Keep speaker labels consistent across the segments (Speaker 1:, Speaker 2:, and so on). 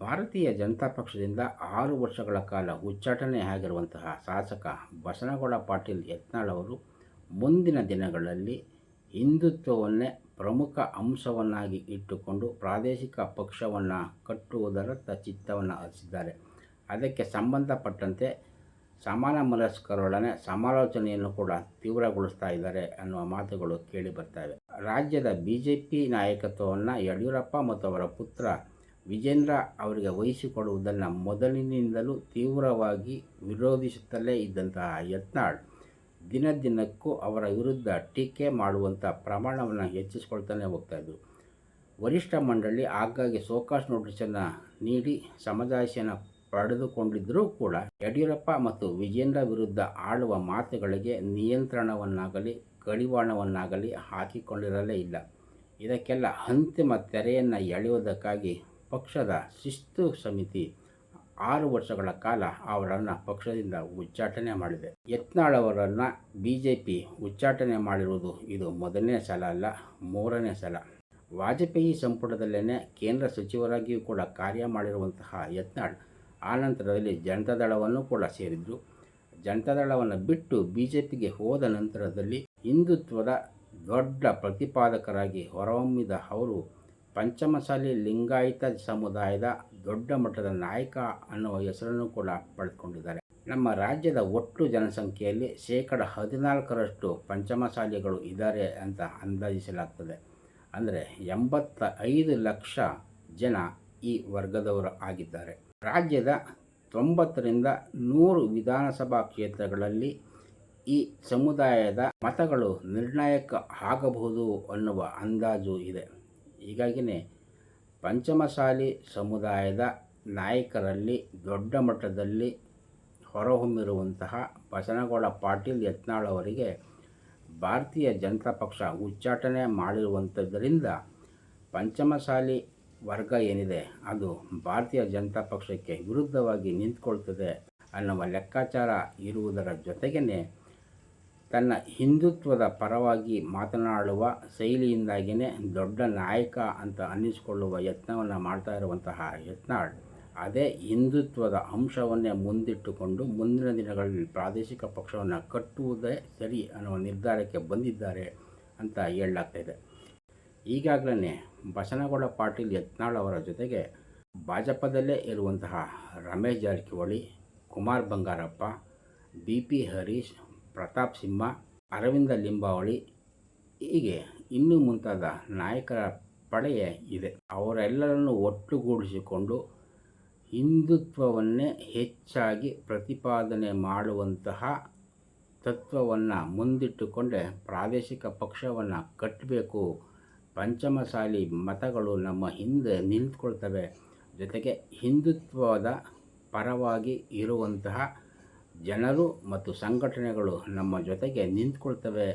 Speaker 1: ಭಾರತೀಯ ಜನತಾ ಪಕ್ಷದಿಂದ ಆರು ವರ್ಷಗಳ ಕಾಲ ಉಚ್ಚಾಟನೆ ಆಗಿರುವಂತಹ ಶಾಸಕ ಬಸನಗೌಡ ಪಾಟೀಲ್ ಯತ್ನಾಳ್ ಅವರು ಮುಂದಿನ ದಿನಗಳಲ್ಲಿ ಹಿಂದುತ್ವವನ್ನೇ ಪ್ರಮುಖ ಅಂಶವನ್ನಾಗಿ ಇಟ್ಟುಕೊಂಡು ಪ್ರಾದೇಶಿಕ ಪಕ್ಷವನ್ನು ಕಟ್ಟುವುದರತ್ತ ಚಿತ್ತವನ್ನು ಹರಿಸಿದ್ದಾರೆ. ಅದಕ್ಕೆ ಸಂಬಂಧಪಟ್ಟಂತೆ ಸಮಾನ ಮನಸ್ಕರೊಡನೆ ಸಮಾಲೋಚನೆಯನ್ನು ಕೂಡ ತೀವ್ರಗೊಳಿಸ್ತಾ ಇದ್ದಾರೆ ಅನ್ನುವ ಮಾತುಗಳು ಕೇಳಿ ಬರ್ತವೆ. ರಾಜ್ಯದ ಬಿ ಜೆ ಪಿ ನಾಯಕತ್ವವನ್ನು ಯಡಿಯೂರಪ್ಪ ಮತ್ತು ಅವರ ಪುತ್ರ ವಿಜೇಂದ್ರ ಅವರಿಗೆ ವಹಿಸಿಕೊಡುವುದನ್ನು ಮೊದಲಿನಿಂದಲೂ ತೀವ್ರವಾಗಿ ವಿರೋಧಿಸುತ್ತಲೇ ಇದ್ದಂತಹ ಯತ್ನಾಳ್ ದಿನ ದಿನಕ್ಕೂ ಅವರ ವಿರುದ್ಧ ಟೀಕೆ ಮಾಡುವಂಥ ಪ್ರಮಾಣವನ್ನು ಹೆಚ್ಚಿಸಿಕೊಳ್ತಲೇ ಹೋಗ್ತಾ ಇದ್ದರು ವರಿಷ್ಠ ಮಂಡಳಿ ಆಗಾಗ್ಗೆ ಸೋಕಾಸ್ ನೋಟಿಸನ್ನು ನೀಡಿ ಸಮಜಾಯಿಷಿಯನ್ನು ಪಡೆದುಕೊಂಡಿದ್ದರೂ ಕೂಡ ಯಡಿಯೂರಪ್ಪ ಮತ್ತು ವಿಜೇಂದ್ರ ವಿರುದ್ಧ ಆಳುವ ಮಾತುಗಳಿಗೆ ನಿಯಂತ್ರಣವನ್ನಾಗಲಿ, ಕಡಿವಾಣವನ್ನಾಗಲಿ ಹಾಕಿಕೊಂಡಿರಲೇ ಇಲ್ಲ. ಇದಕ್ಕೆಲ್ಲ ಅಂತಿಮ ತೆರೆಯನ್ನು ಎಳೆಯುವುದಕ್ಕಾಗಿ ಪಕ್ಷದ ಶಿಸ್ತು ಸಮಿತಿ ಆರು ವರ್ಷಗಳ ಕಾಲ ಅವರನ್ನು ಪಕ್ಷದಿಂದ ಉಚ್ಚಾಟನೆ ಮಾಡಿದೆ. ಯತ್ನಾಳ್ ಅವರನ್ನು ಬಿ ಜೆ ಪಿ ಉಚ್ಚಾಟನೆ ಮಾಡಿರುವುದು ಇದು ಮೊದಲನೇ ಸಲ ಅಲ್ಲ, ಮೂರನೇ ಸಲ. ವಾಜಪೇಯಿ ಸಂಪುಟದಲ್ಲೇ ಕೇಂದ್ರ ಸಚಿವರಾಗಿಯೂ ಕೂಡ ಕಾರ್ಯ ಮಾಡಿರುವಂತಹ ಯತ್ನಾಳ್ ಆನಂತರದಲ್ಲಿ ಜನತಾದಳವನ್ನು ಕೂಡ ಸೇರಿದರು. ಜನತಾದಳವನ್ನು ಬಿಟ್ಟು ಬಿ ಜೆ ಪಿಗೆ ಹೋದ ನಂತರದಲ್ಲಿ ಹಿಂದುತ್ವದ ದೊಡ್ಡ ಪ್ರತಿಪಾದಕರಾಗಿ ಹೊರಹೊಮ್ಮಿದ ಅವರು ಪಂಚಮಸಾಲಿ ಲಿಂಗಾಯತ ಸಮುದಾಯದ ದೊಡ್ಡ ಮಟ್ಟದ ನಾಯಕ ಅನ್ನುವ ಹೆಸರನ್ನು ಕೂಡ ಪಡೆದುಕೊಂಡಿದ್ದಾರೆ. ನಮ್ಮ ರಾಜ್ಯದ ಒಟ್ಟು ಜನಸಂಖ್ಯೆಯಲ್ಲಿ ಶೇಕಡ ಹದಿನಾಲ್ಕರಷ್ಟು ಪಂಚಮಸಾಲಿಗಳು ಇದ್ದಾರೆ ಅಂತ ಅಂದಾಜಿಸಲಾಗ್ತದೆ. ಅಂದರೆ ಎಂಬತ್ತ ಐದು ಲಕ್ಷ ಜನ ಈ ವರ್ಗದವರು ಆಗಿದ್ದಾರೆ. ರಾಜ್ಯದ ತೊಂಬತ್ತರಿಂದ ನೂರು ವಿಧಾನಸಭಾ ಕ್ಷೇತ್ರಗಳಲ್ಲಿ ಈ ಸಮುದಾಯದ ಮತಗಳು ನಿರ್ಣಾಯಕ ಆಗಬಹುದು ಅನ್ನುವ ಅಂದಾಜು ಇದೆ. ಹೀಗಾಗಿಯೇ ಪಂಚಮಸಾಲಿ ಸಮುದಾಯದ ನಾಯಕರಲ್ಲಿ ದೊಡ್ಡ ಮಟ್ಟದಲ್ಲಿ ಹೊರಹೊಮ್ಮಿರುವಂತಹ ಬಸನಗೌಡ ಪಾಟೀಲ್ ಯತ್ನಾಳ್ ಅವರಿಗೆ ಭಾರತೀಯ ಜನತಾ ಪಕ್ಷ ಉಚ್ಚಾಟನೆ ಮಾಡಿರುವಂಥದ್ದರಿಂದ ಪಂಚಮಸಾಲಿ ವರ್ಗ ಏನಿದೆ, ಅದು ಭಾರತೀಯ ಜನತಾ ಪಕ್ಷಕ್ಕೆ ವಿರುದ್ಧವಾಗಿ ನಿಂತ್ಕೊಳ್ತದೆ ಅನ್ನುವ ಲೆಕ್ಕಾಚಾರ ಇರುವುದರ ಜೊತೆಗೇ ತನ್ನ ಹಿಂದುತ್ವದ ಪರವಾಗಿ ಮಾತನಾಡುವ ಶೈಲಿಯಿಂದಾಗಿಯೇ ದೊಡ್ಡ ನಾಯಕ ಅಂತ ಅನ್ನಿಸಿಕೊಳ್ಳುವ ಯತ್ನವನ್ನು ಮಾಡ್ತಾ ಇರುವಂತಹ ಯತ್ನಾಳ್ ಅದೇ ಹಿಂದುತ್ವದ ಅಂಶವನ್ನೇ ಮುಂದಿಟ್ಟುಕೊಂಡು ಮುಂದಿನ ದಿನಗಳಲ್ಲಿ ಪ್ರಾದೇಶಿಕ ಪಕ್ಷವನ್ನು ಕಟ್ಟುವುದೇ ಸರಿ ಅನ್ನುವ ನಿರ್ಧಾರಕ್ಕೆ ಬಂದಿದ್ದಾರೆ ಅಂತ ಹೇಳಲಾಗ್ತಾಯಿದೆ ಈಗಾಗಲೇ ಬಸನಗೌಡ ಪಾಟೀಲ್ ಯತ್ನಾಳ್ ಅವರ ಜೊತೆಗೆ ಭಾಜಪದಲ್ಲೇ ಇರುವಂತಹ ರಮೇಶ್ ಜಾರಕಿಹೊಳಿ, ಕುಮಾರ್ ಬಂಗಾರಪ್ಪ, ಬಿ ಪಿ ಹರೀಶ್ ಪ್ರತಾಪ್ ಸಿಂಹ, ಅರವಿಂದ ಲಿಂಬಾವಳಿ ಹೀಗೆ ಇನ್ನೂ ಮುಂತಾದ ನಾಯಕರ ಪಡೆಯೇ ಇದೆ. ಅವರೆಲ್ಲರನ್ನು ಒಟ್ಟುಗೂಡಿಸಿಕೊಂಡು ಹಿಂದುತ್ವವನ್ನೇ ಹೆಚ್ಚಾಗಿ ಪ್ರತಿಪಾದನೆ ಮಾಡುವಂತಹ ತತ್ವವನ್ನು ಮುಂದಿಟ್ಟುಕೊಂಡೇ ಪ್ರಾದೇಶಿಕ ಪಕ್ಷವನ್ನು ಕಟ್ಟಬೇಕು ಪಂಚಮಸಾಲಿ ಮತಗಳು ನಮ್ಮ ಹಿಂದೆ ನಿಂತ್ಕೊಳ್ತವೆ. ಜೊತೆಗೆ ಹಿಂದುತ್ವದ ಪರವಾಗಿ ಇರುವಂತಹ ಜನರು ಮತ್ತು ಸಂಘಟನೆಗಳು ನಮ್ಮ ಜೊತೆಗೆ ನಿಂತ್ಕೊಳ್ತವೆ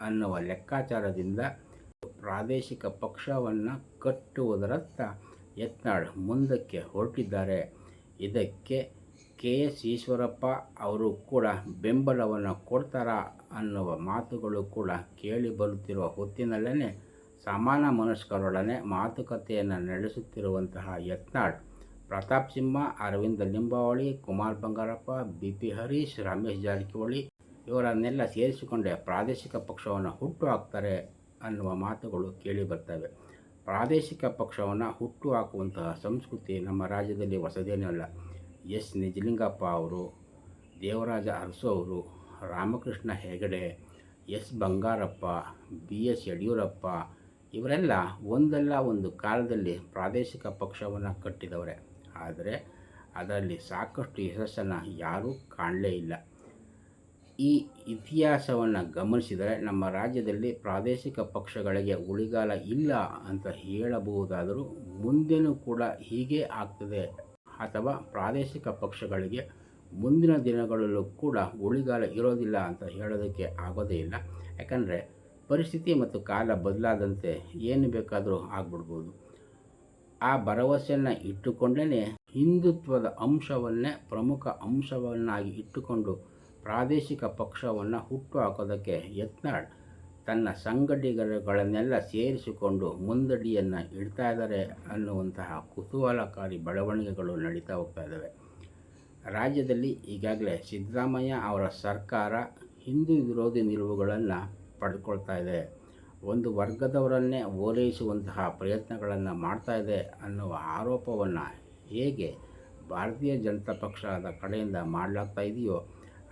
Speaker 1: ಅನ್ನುವ ಲೆಕ್ಕಾಚಾರದಿಂದ ಪ್ರಾದೇಶಿಕ ಪಕ್ಷವನ್ನು ಕಟ್ಟುವುದರತ್ತ ಯತ್ನಾಳ್ ಮುಂದಕ್ಕೆ ಹೊರಟಿದ್ದಾರೆ. ಇದಕ್ಕೆ ಕೆ ಎಸ್ ಈಶ್ವರಪ್ಪ ಅವರು ಕೂಡ ಬೆಂಬಲವನ್ನು ಕೊಡ್ತಾರಾ ಅನ್ನುವ ಮಾತುಗಳು ಕೂಡ ಕೇಳಿ ಬರುತ್ತಿರುವ ಹೊತ್ತಿನಲ್ಲೇ ಸಮಾನ ಮನಸ್ಕರೊಡನೆ ಮಾತುಕತೆಯನ್ನು ನಡೆಸುತ್ತಿರುವಂತಹ ಯತ್ನಾಳ್ ಪ್ರತಾಪ್ ಸಿಂಹ, ಅರವಿಂದ ಲಿಂಬಾವಳಿ, ಕುಮಾರ್ ಬಂಗಾರಪ್ಪ ಬಿ ಪಿ ಹರೀಶ್, ರಮೇಶ್ ಜಾರಕಿಹೊಳಿ ಇವರನ್ನೆಲ್ಲ ಸೇರಿಸಿಕೊಂಡೇ ಪ್ರಾದೇಶಿಕ ಪಕ್ಷವನ್ನು ಹುಟ್ಟು ಹಾಕ್ತಾರೆ ಅನ್ನುವ ಮಾತುಗಳು ಕೇಳಿ ಬರ್ತವೆ. ಪ್ರಾದೇಶಿಕ ಪಕ್ಷವನ್ನು ಹುಟ್ಟು ಹಾಕುವಂತಹ ಸಂಸ್ಕೃತಿ ನಮ್ಮ ರಾಜ್ಯದಲ್ಲಿ ಹೊಸದೇನಲ್ಲ ಎಸ್ ನಿಜಲಿಂಗಪ್ಪ ಅವರು, ದೇವರಾಜ ಅರಸು ಅವರು, Ramakrishna Hegde, S Bangarappa, B S Yediyurappa, ಇವರೆಲ್ಲ ಒಂದಲ್ಲ ಒಂದು ಕಾಲದಲ್ಲಿ ಪ್ರಾದೇಶಿಕ ಪಕ್ಷವನ್ನು ಕಟ್ಟಿದವರೇ. ಆದರೆ ಅದರಲ್ಲಿ ಸಾಕಷ್ಟು ಯಶಸ್ಸನ್ನು ಯಾರೂ ಕಾಣಲೇ ಇಲ್ಲ. ಈ ಇತಿಹಾಸವನ್ನು ಗಮನಿಸಿದರೆ ನಮ್ಮ ರಾಜ್ಯದಲ್ಲಿ ಪ್ರಾದೇಶಿಕ ಪಕ್ಷಗಳಿಗೆ ಉಳಿಗಾಲ ಇಲ್ಲ ಅಂತ ಹೇಳಬಹುದಾದರೂ ಮುಂದೆನೂ ಕೂಡ ಹೀಗೇ ಆಗ್ತದೆ ಅಥವಾ ಪ್ರಾದೇಶಿಕ ಪಕ್ಷಗಳಿಗೆ ಮುಂದಿನ ದಿನಗಳಲ್ಲೂ ಕೂಡ ಉಳಿಗಾಲ ಇರೋದಿಲ್ಲ ಅಂತ ಹೇಳೋದಕ್ಕೆ ಆಗೋದೇ ಇಲ್ಲ. ಯಾಕಂದರೆ ಪರಿಸ್ಥಿತಿ ಮತ್ತು ಕಾಲ ಬದಲಾದಂತೆ ಏನು ಬೇಕಾದರೂ ಆಗ್ಬಿಡ್ಬೋದು. ಆ ಭರವಸೆಯನ್ನು ಇಟ್ಟುಕೊಂಡೇ ಹಿಂದುತ್ವದ ಅಂಶವನ್ನೇ ಪ್ರಮುಖ ಅಂಶವನ್ನಾಗಿ ಇಟ್ಟುಕೊಂಡು ಪ್ರಾದೇಶಿಕ ಪಕ್ಷವನ್ನು ಹುಟ್ಟು ಹಾಕೋದಕ್ಕೆ ಯತ್ನಾಳ್ ತನ್ನ ಸಂಗಡಿಗರುಗಳನ್ನೆಲ್ಲ ಸೇರಿಸಿಕೊಂಡು ಮುಂದಡಿಯನ್ನು ಇಡ್ತಾ ಇದ್ದಾರೆ ಅನ್ನುವಂತಹ ಕುತೂಹಲಕಾರಿ ಬೆಳವಣಿಗೆಗಳು ನಡೀತಾ ಹೋಗ್ತಾ ಇದ್ದಾವೆ. ರಾಜ್ಯದಲ್ಲಿ ಈಗಾಗಲೇ ಸಿದ್ದರಾಮಯ್ಯ ಅವರ ಸರ್ಕಾರ ಹಿಂದೂ ವಿರೋಧಿ ನಿಲುವುಗಳನ್ನು ಪಡ್ಕೊಳ್ತಾ ಇದೆ. ಒಂದು ವರ್ಗದವರನ್ನೇ ಓಲೈಸುವಂತಹ ಪ್ರಯತ್ನಗಳನ್ನು ಮಾಡ್ತಾ ಇದೆ ಅನ್ನುವ ಆರೋಪವನ್ನು ಹೇಗೆ ಭಾರತೀಯ ಜನತಾ ಪಕ್ಷದ ಕಡೆಯಿಂದ ಮಾಡಲಾಗ್ತಾ ಇದೆಯೋ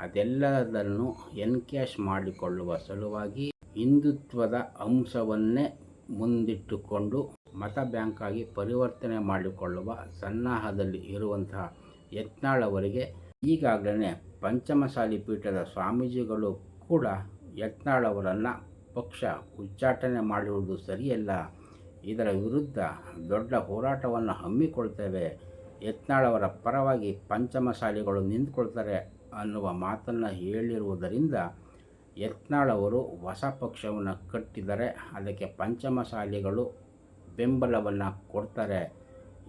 Speaker 1: ಅದೆಲ್ಲದನ್ನು ಎನ್ಕ್ಯಾಶ್ ಮಾಡಿಕೊಳ್ಳುವ ಸಲುವಾಗಿ ಹಿಂದುತ್ವದ ಅಂಶವನ್ನೇ ಮುಂದಿಟ್ಟುಕೊಂಡು ಮತ ಬ್ಯಾಂಕಾಗಿ ಪರಿವರ್ತನೆ ಮಾಡಿಕೊಳ್ಳುವ ಸನ್ನಾಹದಲ್ಲಿ ಇರುವಂತಹ ಯತ್ನಾಳವರಿಗೆ ಈಗಾಗಲೇ ಪಂಚಮಸಾಲಿ ಪೀಠದ ಸ್ವಾಮೀಜಿಗಳು ಕೂಡ ಯತ್ನಾಳ್ ಅವರನ್ನು ಪಕ್ಷ ಉಚ್ಚಾಟನೆ ಮಾಡಿರುವುದು ಸರಿಯಲ್ಲ. ಇದರ ವಿರುದ್ಧ ದೊಡ್ಡ ಹೋರಾಟವನ್ನು ಹಮ್ಮಿಕೊಳ್ತೇವೆ. ಯತ್ನಾಳವರ ಪರವಾಗಿ ಪಂಚಮಸಾಲಿಗಳು ನಿಂತ್ಕೊಳ್ತಾರೆ ಅನ್ನುವ ಮಾತನ್ನು ಹೇಳಿರುವುದರಿಂದ ಯತ್ನಾಳವರು ಹೊಸ ಪಕ್ಷವನ್ನು ಕಟ್ಟಿದರೆ ಅದಕ್ಕೆ ಪಂಚಮಸಾಲಿಗಳು ಬೆಂಬಲವನ್ನು ಕೊಡ್ತಾರೆ.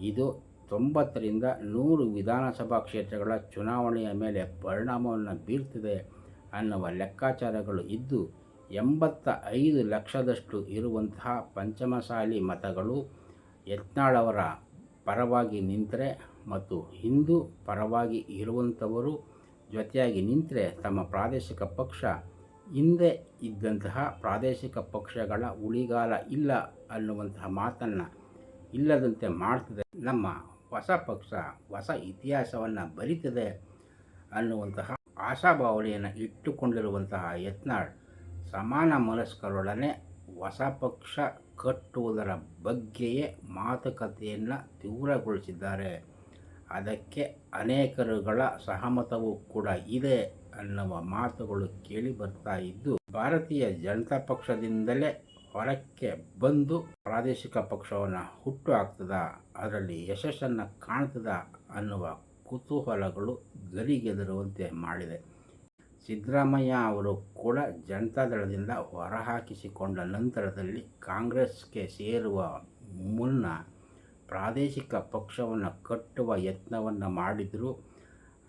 Speaker 1: ಇದು ತೊಂಬತ್ತರಿಂದ ನೂರು ವಿಧಾನಸಭಾ ಕ್ಷೇತ್ರಗಳ ಚುನಾವಣೆಯ ಮೇಲೆ ಪರಿಣಾಮವನ್ನು ಬೀರ್ತಿದೆ ಅನ್ನುವ ಲೆಕ್ಕಾಚಾರಗಳು ಇದ್ದು ಎಂಬತ್ತ ಐದು ಲಕ್ಷದಷ್ಟು ಇರುವಂತಹ ಪಂಚಮಸಾಲಿ ಮತಗಳು ಯತ್ನಾಳವರ ಪರವಾಗಿ ನಿಂತರೆ ಮತ್ತು ಹಿಂದೂ ಪರವಾಗಿ ಇರುವಂಥವರು ಜೊತೆಯಾಗಿ ನಿಂತರೆ ತಮ್ಮ ಪ್ರಾದೇಶಿಕ ಪಕ್ಷ. ಹಿಂದೆ ಇದ್ದಂತಹ ಪ್ರಾದೇಶಿಕ ಪಕ್ಷಗಳ ಉಳಿಗಾಲ ಇಲ್ಲ ಅನ್ನುವಂತಹ ಮಾತನ್ನು ಇಲ್ಲದಂತೆ ಮಾಡ್ತದೆ. ನಮ್ಮ ಹೊಸ ಪಕ್ಷ ಹೊಸ ಇತಿಹಾಸವನ್ನು ಬರೀತದೆ ಅನ್ನುವಂತಹ ಆಶಾಭಾವನೆಯನ್ನು ಇಟ್ಟುಕೊಂಡಿರುವಂತಹ ಯತ್ನಾಳ್ ಸಮಾನ ಮನಸ್ಕರೊಡನೆ ಹೊಸ ಪಕ್ಷ ಕಟ್ಟುವುದರ ಬಗ್ಗೆಯೇ ಮಾತುಕತೆಯನ್ನು ತೀವ್ರಗೊಳಿಸಿದ್ದಾರೆ. ಅದಕ್ಕೆ ಅನೇಕರುಗಳ ಸಹಮತವೂ ಕೂಡ ಇದೆ ಅನ್ನುವ ಮಾತುಗಳು ಕೇಳಿ ಬರ್ತಾ ಇದ್ದು, ಭಾರತೀಯ ಜನತಾ ಪಕ್ಷದಿಂದಲೇ ಹೊರಕ್ಕೆ ಬಂದು ಪ್ರಾದೇಶಿಕ ಪಕ್ಷವನ್ನು ಹುಟ್ಟು ಹಾಕ್ತದ, ಅದರಲ್ಲಿ ಯಶಸ್ಸನ್ನು ಕಾಣ್ತದ ಅನ್ನುವ ಕುತೂಹಲಗಳು ಗರಿಗೆದರುವಂತೆ ಮಾಡಿದೆ. ಸಿದ್ದರಾಮಯ್ಯ ಅವರು ಕೂಡ ಜನತಾದಳದಿಂದ ಹೊರಹಾಕಿಸಿಕೊಂಡ ನಂತರದಲ್ಲಿ ಕಾಂಗ್ರೆಸ್ಗೆ ಸೇರುವ ಮುನ್ನ ಪ್ರಾದೇಶಿಕ ಪಕ್ಷವನ್ನು ಕಟ್ಟುವ ಯತ್ನವನ್ನು ಮಾಡಿದರೂ.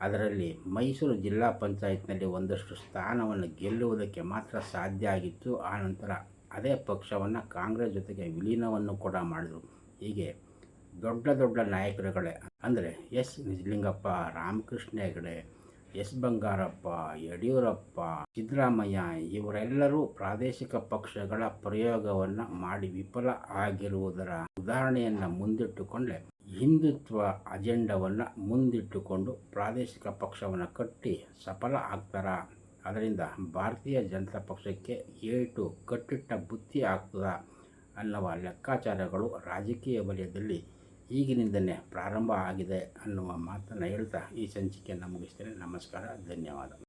Speaker 1: ಅದರಲ್ಲಿ ಮೈಸೂರು ಜಿಲ್ಲಾ ಪಂಚಾಯತ್ನಲ್ಲಿ ಒಂದಷ್ಟು ಸ್ಥಾನವನ್ನು ಗೆಲ್ಲುವುದಕ್ಕೆ ಮಾತ್ರ ಸಾಧ್ಯ ಆಗಿತ್ತು. ಆನಂತರ ಅದೇ ಪಕ್ಷವನ್ನು ಕಾಂಗ್ರೆಸ್ ಜೊತೆಗೆ ವಿಲೀನವನ್ನು ಕೂಡ ಮಾಡಿದರು. ಹೀಗೆ ದೊಡ್ಡ ದೊಡ್ಡ ನಾಯಕರುಗಳೇ ಅಂದರೆ ಎಸ್ ನಿಜಲಿಂಗಪ್ಪ, ರಾಮಕೃಷ್ಣ ಹೆಗಡೆ ಎಸ್ ಬಂಗಾರಪ್ಪ, ಯಡಿಯೂರಪ್ಪ, ಸಿದ್ದರಾಮಯ್ಯ ಇವರೆಲ್ಲರೂ ಪ್ರಾದೇಶಿಕ ಪಕ್ಷಗಳ ಪ್ರಯೋಗವನ್ನು ಮಾಡಿ ವಿಫಲ ಆಗಿರುವುದರ ಉದಾಹರಣೆಯನ್ನು ಮುಂದಿಟ್ಟುಕೊಂಡೆ ಹಿಂದುತ್ವ ಅಜೆಂಡವನ್ನು ಮುಂದಿಟ್ಟುಕೊಂಡು ಪ್ರಾದೇಶಿಕ ಪಕ್ಷವನ್ನು ಕಟ್ಟಿ ಸಫಲ ಆಗ್ತಾರ? ಅದರಿಂದ ಭಾರತೀಯ ಜನತಾ ಪಕ್ಷಕ್ಕೆ ಏಟು ಕಟ್ಟಿಟ್ಟ ಬುತ್ತಿ ಆಗ್ತದ ಅನ್ನುವ ಲೆಕ್ಕಾಚಾರಗಳು ರಾಜಕೀಯ ವಲಯದಲ್ಲಿ ಈಗಿನಿಂದಲೇ ಪ್ರಾರಂಭ ಆಗಿದೆ ಅನ್ನುವ ಮಾತನ್ನು ಹೇಳ್ತಾ ಈ ಸಂಚಿಕೆಯನ್ನು ಮುಗಿಸ್ತೇನೆ ನಮಸ್ಕಾರ ಧನ್ಯವಾದ.